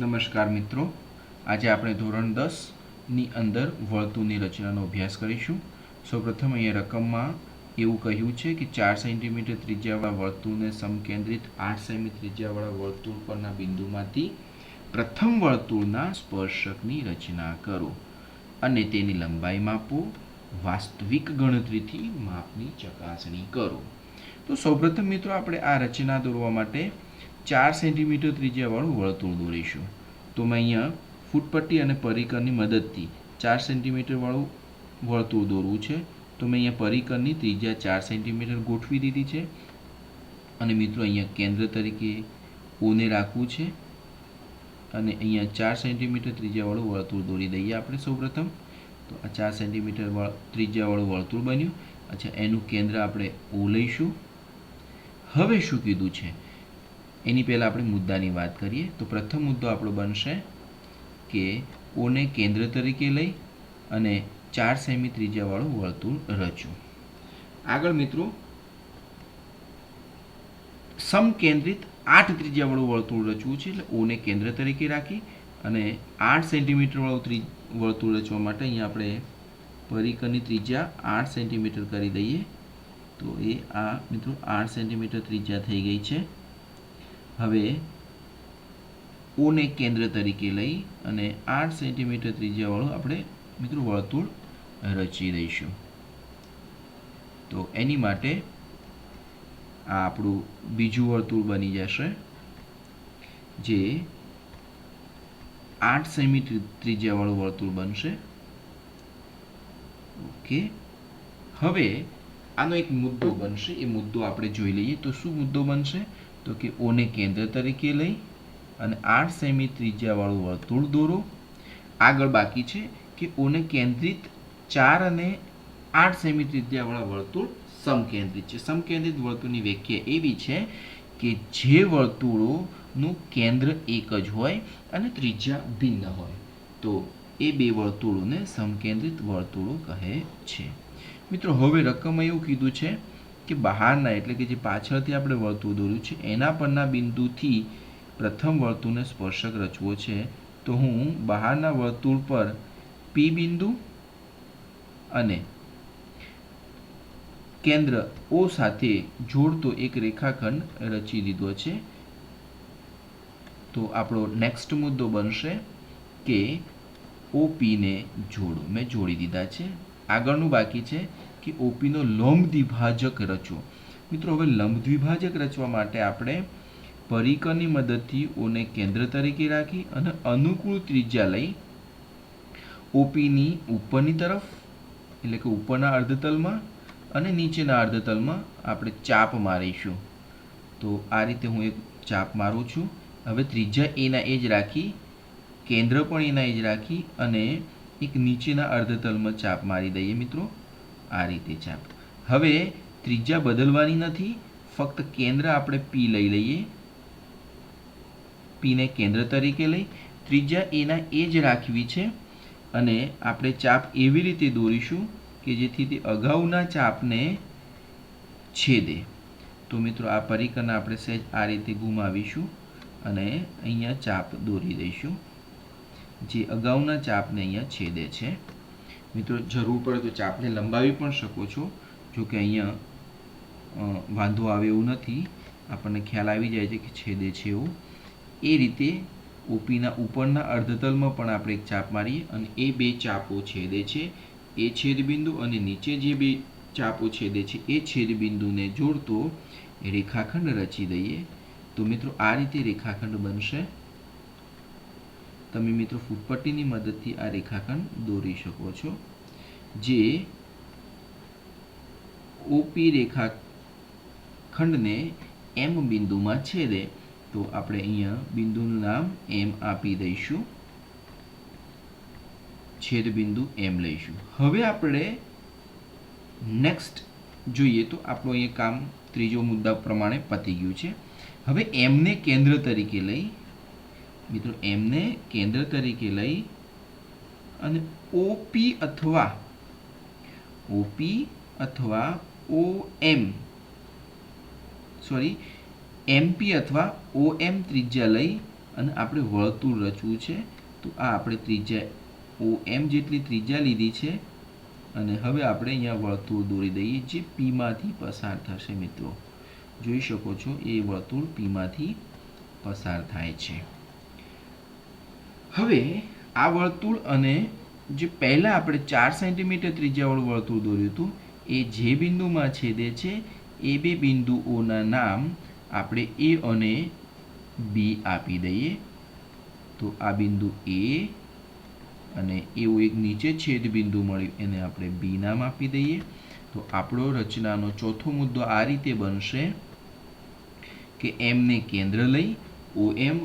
નમસ્કાર મિત્રો. આજે આપણે ધોરણ દસની અંદર વર્તુળની રચનાનો અભ્યાસ કરીશું. સૌપ્રથમ અહીંયા રકમમાં એવું કહ્યું છે કે ચાર સેન્ટીમીટર ત્રિજ્યાવાળા વર્તુળને સમકેન્દ્રિત આઠ સેમી ત્રિજ્યાવાળા વર્તુળ પરના બિંદુમાંથી પ્રથમ વર્તુળના સ્પર્શકની રચના કરો અને તેની લંબાઈ માપો. વાસ્તવિક ગણતરીથી માપની ચકાસણી કરો. તો સૌપ્રથમ મિત્રો, આપણે આ રચના દોરવા માટે ચાર સેન્ટીમીટર ત્રિજ્યાવાળું વર્તુળ દોરીશું. તો મેં અહીંયા ફૂટપટ્ટી અને પરિકરની મદદથી ચાર સેન્ટીમીટરવાળું વર્તુળ દોરવું છે. તો મેં અહીંયા પરિકરની ત્રિજ્યા ચાર સેન્ટીમીટર ગોઠવી દીધી છે. અને મિત્રો અહીંયા કેન્દ્ર તરીકે ઓને રાખવું છે? અને અહીંયા ચાર સેન્ટીમીટર ત્રિજ્યાવાળું વર્તુળ દોરી દઈએ આપણે સૌપ્રથમ. તો આ ચાર સેન્ટીમીટર ત્રિજ્યાવાળું વર્તુળ બન્યું. અચ્છા, એનું કેન્દ્ર આપણે ઓ લઈશું. હવે શું કીધું છે? એની પહેલાં આપણે મુદ્દાની વાત કરીએ, તો પ્રથમ મુદ્દો આપણો બનશે કે ઓને કેન્દ્ર તરીકે લઈ અને ચાર સેમી ત્રિજ્યાવાળું વર્તુળ રચ્યું. આગળ મિત્રો, સમકેન્દ્રિત આઠ ત્રિજ્યાવાળું વર્તુળ રચવું છે, એટલે ઓને કેન્દ્ર તરીકે રાખી અને આઠ સેન્ટીમીટરવાળું ત્રિ, વર્તુળ રચવા માટે અહીંયા આપણે પરિકરની ત્રિજ્યા આઠ સેન્ટીમીટર કરી દઈએ. તો એ આ મિત્રો આઠ સેન્ટીમીટર ત્રિજ્યા થઈ ગઈ છે. હવે ઓને કેન્દ્ર તરીકે લઈ અને આઠ સેન્ટીમીટર ત્રિજ્યાવાળું આપણે મિત્રો વર્તુળ રચી દઈશું. તો એની માટે આ આપણું બીજું વર્તુળ બની જશે, જે આઠ સેમી ત્રિજ્યાવાળું વર્તુળ બનશે. ઓકે. હવે આનો એક મુદ્દો બનશે. એ મુદ્દો આપણે જોઈ લઈએ તો શું મુદ્દો બનશે? તો કે ઓને કેન્દ્ર તરીકે લઈ અને આઠ સેમી ત્રિજ્યાવાળું વર્તુળ દોરો. આગળ બાકી છે કે ઓને કેન્દ્રિત ચાર અને આઠ સેમી ત્રિજ્યાવાળા વર્તુળ સમકેન્દ્રિત છે. સમકેન્દ્રિત વર્તુળની વ્યાખ્યા એવી છે કે જે વર્તુળોનું કેન્દ્ર એક જ હોય અને ત્રિજ્યા ભિન્ન હોય. તો એ બે વર્તુળોને સમકેન્દ્રિત વર્તુળો કહે છે. મિત્રો, હવે રકમમાં એવું કીધું છે કે બહારના, એટલે કે જે પાછળથી આપણે વર્તુળ દોર્યું છે, એના પરના બિંદુથી પ્રથમ વર્તુળને સ્પર્શક રચવો છે, તો હું બહારના વર્તુળ પર પી બિંદુ અને કેન્દ્ર ઓ સાથે જોડતો એક રેખાખંડ રચી દીધો છે. તો આપણો નેક્સ્ટ મુદ્દો બનશે કે ઓપીને જોડો, મેં જોડી દીધા છે. આગળનું બાકી છે કે ઓપીનો લંબ દ્વિભાજક રચો. મિત્રો, હવે લંબ દ્વિભાજક રચવા માટે આપણે પરિકરની મદદથી ઓને કેન્દ્ર તરીકે રાખી અને અનુકૂળ ત્રિજ્યા લઈ ઓપીની ઉપરની તરફ, એટલે કે ઉપરના અર્ધતલમાં અને નીચેના અર્ધતલમાં આપણે ચાપ મારીશું. તો આ રીતે હું એક ચાપ મારું છું. હવે ત્રિજ્યા એના એ જ રાખી, કેન્દ્ર પણ એના એ જ રાખી અને એક નીચેના અર્ધતલમાં ચાપ મારી દઈએ મિત્રો. આ રીતે ચાપ હવે ત્રિજ્યા બદલવાની નથી, ફક્ત કેન્દ્ર આપણે પી લઈ લઈએ. પીને કેન્દ્ર તરીકે લઈ. ત્રિજ્યા એના એ જ રાખવી છે. અને આપણે ચાપ એવી રીતે દોરીશું કે જેથી તે અગાઉના ચાપને છેદે. તો મિત્રો આ પરિકરને આપણે સહેજ આ રીતે ગુમાવીશું અને અહીંયા ચાપ દોરી દઈશું. જે અગાઉના ચાપને અહીંયા છેદે છે. મિત્રો જરૂર પડે તો ચાપને લંબાવી પણ શકો છો. જો કે અહીંયા વાંધો આવે એવું નથી. આપણને ખ્યાલ આવી જાય છે કે છેદે છે એવું. એ રીતે ઓપીના ઉપરના અર્ધતલમાં પણ આપણે એક ચાપ મારીએ અને એ બે ચાપો છેદે છે. એ છેદબિંદુ અને નીચે જે બે ચાપો છેદે છે, એ છેદબિંદુને જોડતો રેખાખંડ રચી દઈએ. તો મિત્રો આ રીતે રેખાખંડ બનશે. તમે મિત્રો ફૂટપટ્ટીની મદદથી આ રેખાખંડ દોરી શકો છો, જે ઓપી રેખાખંડને એમ બિંદુમાં છેદે. તો આપણે અહીંયા બિંદુનું નામ એમ આપી દઈશું. છેદ બિંદુ એમ લઈશું. હવે આપણે નેક્સ્ટ જોઈએ તો આપણું અહીંયા કામ ત્રીજો મુદ્દા પ્રમાણે પતી ગયું છે. હવે એમને કેન્દ્ર તરીકે લઈ મિત્રો, એમને કેન્દ્ર તરીકે લઈ અને ઓપી અથવા ઓપી અથવા ઓ એમ સોરી એમપી અથવા ઓ એમ ત્રિજ્યા લઈ અને આપણે વર્તુળ રચવું છે. તો આ આપણે ત્રિજ્યા ઓ એમ જેટલી ત્રિજ્યા લીધી છે. અને હવે આપણે અહીંયા વર્તુળ દોરી દઈએ જે પીમાંથી પસાર થશે, મિત્રો. જોઈ શકો છો, એ વર્તુળ પીમાંથી પસાર થાય છે. હવે આ વર્તુળ અને જે પહેલાં આપણે ચાર સેન્ટીમીટર ત્રિજ્યાવાળું વર્તુળ દોર્યું હતું, એ જે બિંદુમાં છેદે છે, એ બે બિંદુઓના નામ આપણે એ અને બી આપી દઈએ. તો આ બિંદુ એ અને એવું એક નીચે છેદ બિંદુ મળ્યું, એને આપણે બી નામ આપી દઈએ. તો આપણો રચનાનો ચોથો મુદ્દો આ રીતે બનશે કે એમને કેન્દ્ર લઈ ઓ એમ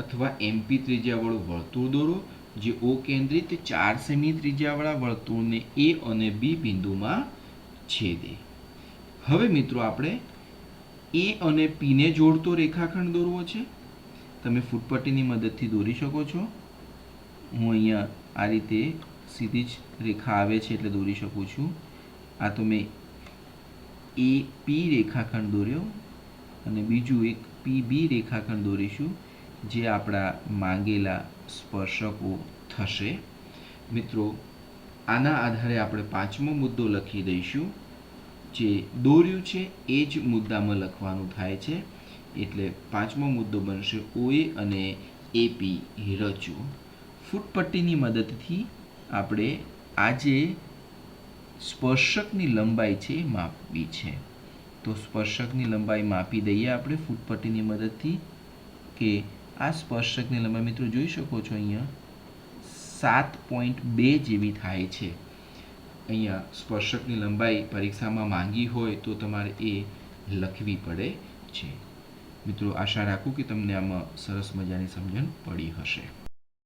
અથવા એમપી ત્રિજ્યાવાળું વર્તુળ દોરો, જે ઓ કેન્દ્રિત ચાર સેમી ત્રિજ્યાવાળા વર્તુળને એ અને બી બિંદુમાં છેદે. હવે મિત્રો આપણે એ અને પીને જોડતો રેખાખંડ દોરવો છે. તમે ફૂટપટ્ટીની મદદથી દોરી શકો છો. હું અહીંયા આ રીતે સીધી જ રેખા આવે છે એટલે દોરી શકું છું. આ તો મેં એ પી રેખાખંડ દોર્યો અને બીજું એક પી બી રેખાખંડ દોરીશું. જે આપણા માંગેલા સ્પર્શકો થશે. મિત્રો, આના આધારે આપણે પાંચમો મુદ્દો લખી દઈશું, જે દોર્યું છે એ જ મુદ્દામાં લખવાનું થાય છે. એટલે પાંચમો મુદ્દો બનશે ઓએ અને એપી રચો ફૂટપટ્ટીની મદદથી આપણે આજે સ્પર્શકની લંબાઈ છે માપવી છે. તો સ્પર્શકની લંબાઈ માપી દઈએ આપણે ફૂટપટ્ટીની મદદથી કે આ સ્પર્શકની લંબાઈ મિત્રો જોઈ શકો છો અહીંયા સાત પોઈન્ટ બે જેવી થાય છે. અહીંયા સ્પર્શકની લંબાઈ પરીક્ષામાં માંગી હોય તો તમારે એ લખવી પડે છે. મિત્રો આશા રાખું કે તમને આમાં સરસ મજાની સમજણ પડી હશે.